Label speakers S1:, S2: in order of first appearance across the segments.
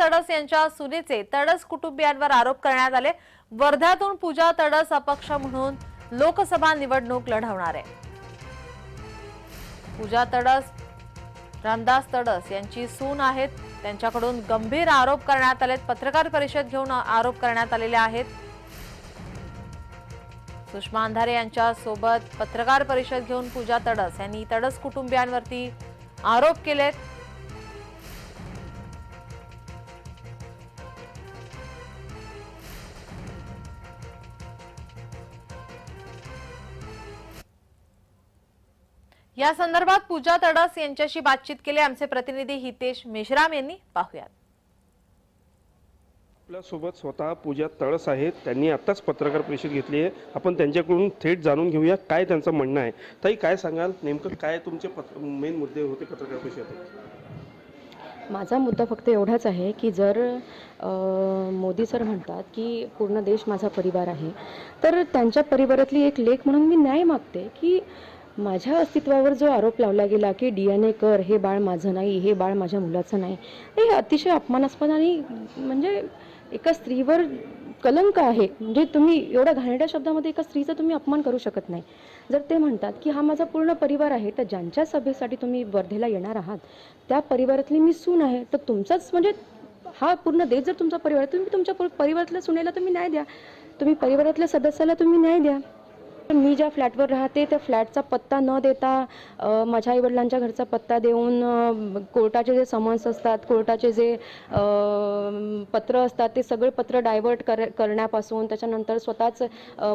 S1: तडस यांच्या सुनेचे तडस कुटुंबियांवर आरोप करण्यात आले. वर्ध्यातून पूजा तडस अपक्ष म्हणून लोकसभा निवडणूक लढवणार आहे. पूजा तडस रामदास तडस यांची सून आहेत. त्यांच्याकडून गंभीर आरोप करण्यात आलेत. पत्रकार परिषद घेऊन आरोप करण्यात आलेले आहेत. सुषमा अंधारे यांच्या सोबत पत्रकार परिषद घेऊन पूजा तडस यांनी तडस कुटुंबियांवरती आरोप केलेत. या संदर्भात पूजा तडस यांच्याशी बातचीत केली. आमचे प्रतिनिधी हितेश मेश्राम यांनी. पाहुयात.
S2: आपल्यासोबत स्वतः पूजा तळस आहेत. त्यांनी आत्ताच पत्रकार परिषद घेतली आहे. आपण त्यांच्याकडून थेट जाणून घेऊया काय त्यांचं म्हणणं आहे. ताई काय सांगाल? नेमकं काय तुमचे पत्र मेन मुद्दे होते पत्रकार परिषदेत?
S3: माझा मुद्दा फक्त एवढाच आहे की जर अ, मोदी सर म्हणतात की पूर्ण देश माझा परिवार आहे तर त्यांच्या परिवारातली एक लेख म्हणून मी न्याय मागते की माझ्या अस्तित्वावर जो आरोप लावला गेला की डी एन ए कर हे बाळ माझं नाही हे बाळ माझ्या मुलाचं नाही हे अतिशय अपमानास्पद आणि म्हणजे एका स्त्रीवर कलंक आहे. म्हणजे तुम्ही एवढ्या घाणेरड्या शब्दामध्ये एका स्त्रीचा तुम्ही अपमान करू शकत नाही. जर ते म्हणतात की हा माझा पूर्ण परिवार आहे तर ज्यांच्या सभेसाठी तुम्ही वर्धेला येणार आहात त्या परिवारातली मी सून आहे तर तुमचाच म्हणजे हा पूर्ण देश जर तुमचा परिवार आहे, तुम्ही तुमच्या परिवारातल्या सुनेला तुम्ही न्याय द्या. तुम्ही परिवारातल्या सदस्याला तुम्ही न्याय द्या. मी ज्या फ्लॅटवर राहते त्या फ्लॅटचा पत्ता न देता माझ्या आईवडिलांच्या घरचा पत्ता देऊन कोर्टाचे जे समन्स असतात कोर्टाचे जे पत्र असतात ते सगळे पत्र डायव्हर्ट कर करण्यापासून त्याच्यानंतर स्वतःच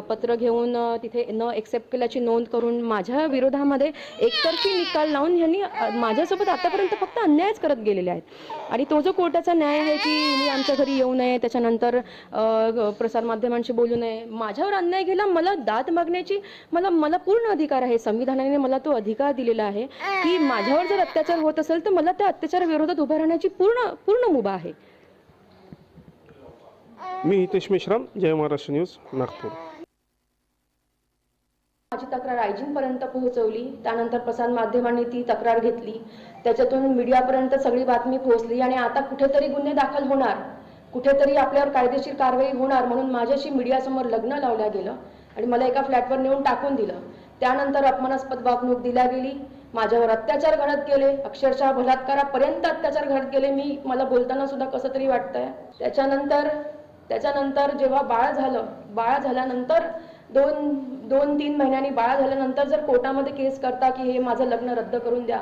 S3: पत्र घेऊन तिथे न एक्सेप्ट केल्याची नोंद करून माझ्या विरोधामध्ये एकतर्फी निकाल लावून ह्यांनी माझ्यासोबत आतापर्यंत फक्त अन्यायच करत गेलेले आहेत. आणि तो जो कोर्टाचा न्याय आहे की मी आमच्या घरी येऊ नये त्याच्यानंतर प्रसारमाध्यमांशी बोलू नये माझ्यावर अन्याय केला मला दाद मागण्याची मला मला पूर्ण अधिकार आहे. संविधानाने मला तो अधिकार दिलेला आहे की माझ्यावर जर अत्याचार होत असेल तर मला त्या अत्याचाराविरोधात उभा राहण्याची पूर्ण पूर्ण मुभा आहे.
S2: मी हितेश मेश्राम जय महाराष्ट्र न्यूज नागपूर.
S3: माझी तक्रार आयजींपर्यंत पोहोचवली. त्यानंतर प्रसार माध्यमांनी ती तक्रार घेतली. त्याच्यातून मीडियापर्यंत सगळी बातमी पोहोचली आणि आता कुठेतरी गुन्हे दाखल होणार. कुठेतरी आपल्यावर कायदेशीर कारवाई होणार म्हणून माझ्याशी मीडियासमोर लग्न लावलं गेलं. आणि मला एका फ्लॅटवर नेऊन टाकून दिलं. त्यानंतर अपमानास्पद वागणूक दिल्या गेली. माझ्यावर अत्याचार घडत गेले. अक्षरशः बलात्कारापर्यंत अत्याचार घडत गेले. मी मला बोलताना सुद्धा कसं तरी वाटतंय. त्याच्यानंतर त्याच्यानंतर जेव्हा बाळ झालं बाळ झाल्यानंतर दोन दोन तीन महिन्यांनी बाळ झाल्यानंतर जर कोर्टामध्ये केस करता की हे माझं लग्न रद्द करून द्या